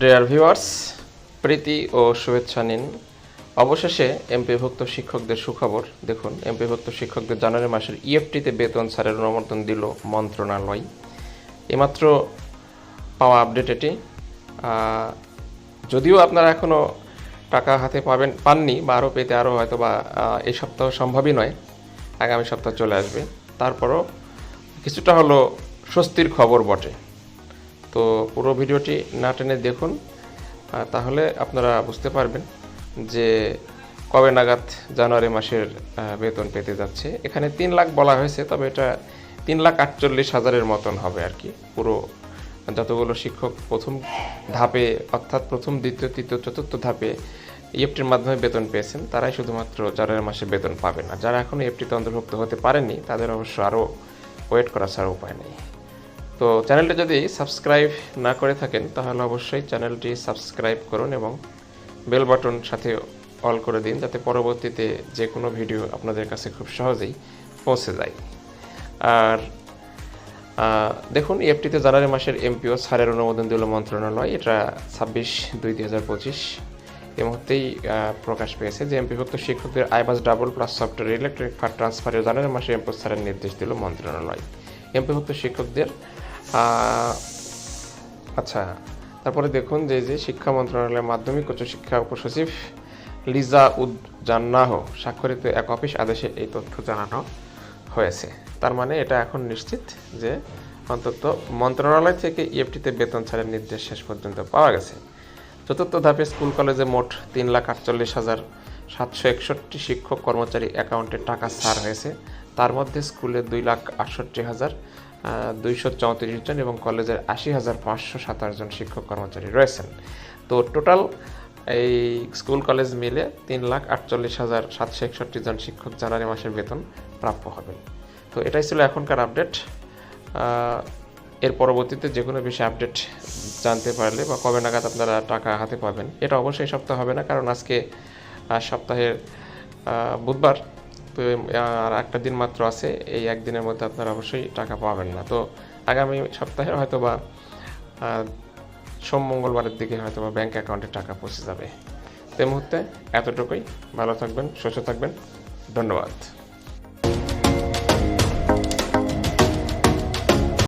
Dear viewers প্রীতি ও শুভেচ্ছা নিন। অবশেষে এমপিভুক্ত শিক্ষকদের সুখবর। দেখুন, এমপিভুক্ত শিক্ষকদের জানুয়ারি মাসের ইএফটিতে বেতন ছাড়ের অনুমোদন দিল মন্ত্রণালয়। এমাত্র পাওয়া আপডেট এটি। যদিও আপনারা এখনও টাকা হাতে পাবেন, পাননি বা আরও পেতে আরও হয়তো বা এই সপ্তাহ সম্ভবই নয়। আগামী সপ্তাহ চলে আসবে। তারপরও কিছুটা হলো স্বস্তির খবর বটে। তো পুরো ভিডিওটি না টেনে দেখুন তাহলে আপনারা বুঝতে পারবেন যে কবে নাগাদ জানুয়ারি মাসের বেতন পেতে যাচ্ছে। এখানে তিন লাখ বলা হয়েছে, তবে এটা তিন লাখ আটচল্লিশ হাজারের মতন হবে আর কি। পুরো যতগুলো শিক্ষক প্রথম ধাপে, অর্থাৎ প্রথম, দ্বিতীয়, তৃতীয়, চতুর্থ ধাপে ইএফটির মাধ্যমে বেতন পেয়েছেন, তারাই শুধুমাত্র জানুয়ারি মাসে বেতন পাবে না। যারা এখনও ইএফটিতে অন্তর্ভুক্ত হতে পারেনি তাদের অবশ্য আরও ওয়েট করা ছাড়া উপায় নেই। তো চ্যানেলটি যদি সাবস্ক্রাইব না করে থাকেন, তাহলে অবশ্যই চ্যানেলটি সাবস্ক্রাইব করুন এবং বেল বাটন সাথে অল করে দিন, যাতে পরবর্তীতে যে কোনো ভিডিও আপনাদের কাছে খুব সহজেই পৌঁছে যায়। আর দেখুন এফটিতে জানুয়ারি মাসের এমপিও, ছাড়ের অনুমোদন দিল মন্ত্রণালয়। এটা ছাব্বিশ দুই দুই হাজার পঁচিশ এই মুহূর্তেই প্রকাশ পেয়েছে যে এমপিভুক্ত শিক্ষকদের iBAS double plus software electric fund ট্রান্সফারের জানুয়ারি মাসে এমপিও, ছাড়ের নির্দেশ দিল মন্ত্রণালয়। এমপিভুক্ত শিক্ষকদের আচ্ছা তারপরে দেখুন যে যে শিক্ষা মন্ত্রণালয়ের মাধ্যমিক উচ্চ শিক্ষা উপসচিব লিজা উদ জান্নাহ স্বাক্ষরিত এক অফিস আদেশে এই তথ্য জানানো হয়েছে। তার মানে এটা এখন নিশ্চিত যে অন্তত মন্ত্রণালয় থেকে ইএফটিতে বেতন ছাড়ের নির্দেশ শেষ পর্যন্ত পাওয়া গেছে। চতুর্থ ধাপে স্কুল কলেজে মোট তিন লাখ আটচল্লিশ হাজার সাতশো একষট্টি শিক্ষক কর্মচারী অ্যাকাউন্টে টাকা ছাড় হয়েছে। তার মধ্যে স্কুলে দুই লাখ আটষট্টি হাজার দুইশো চৌত্রিশ জন এবং কলেজের আশি হাজার পাঁচশো সাতাশ জন শিক্ষক কর্মচারী রয়েছেন। তো টোটাল এই স্কুল কলেজ মিলে তিন লাখ আটচল্লিশ হাজার সাতশো একষট্টি জন শিক্ষক জানুয়ারি মাসের বেতন প্রাপ্য হবেন তো এটাই ছিল এখনকার আপডেট। এর পরবর্তীতে যে কোনো বিষয়ে আপডেট জানতে পারলে বা কবে নাগাদ আপনারা টাকা হাতে পাবেন, এটা অবশ্যই সপ্তাহ হবে না, কারণ আজকে সপ্তাহের বুধবার তো আর একটা দিন মাত্র আছে, এই একদিনের মধ্যে আপনারা অবশ্যই টাকা পাবেন না। তো আগামী সপ্তাহে হয়তো বা সোম মঙ্গলবারের দিকে হয়তো বা ব্যাঙ্ক অ্যাকাউন্টে টাকা পৌঁছে যাবে। তো এই মুহূর্তে এতটুকুই। ভালো থাকবেন, সুস্থ থাকবেন। ধন্যবাদ।